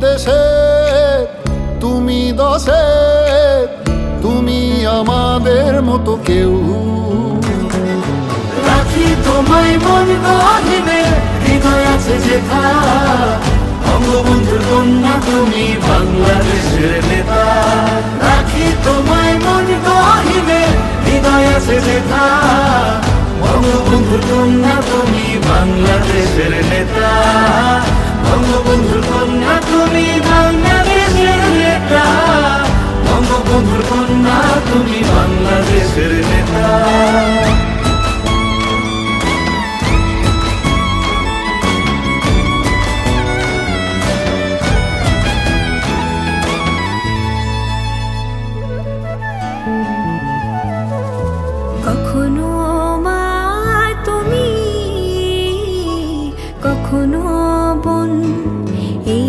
দেশে, তুমি দশে, তুমি আমাদের মতো কেউ। রাখি তোমায় মন গহিনে, হৃদয় আছে যেথা। বঙ্গবন্ধুর কন্যা, তুমি বাংলাদেশের নেতা। রাখি তোমায় মন গহিনে, হৃদয় আছে যেথা। বঙ্গবন্ধুর কন্যা, তুমি বন্ধুর কন্যা তুমি বাংলাদেশের নেতা। কখনো মা তুমি কখনো বোন এই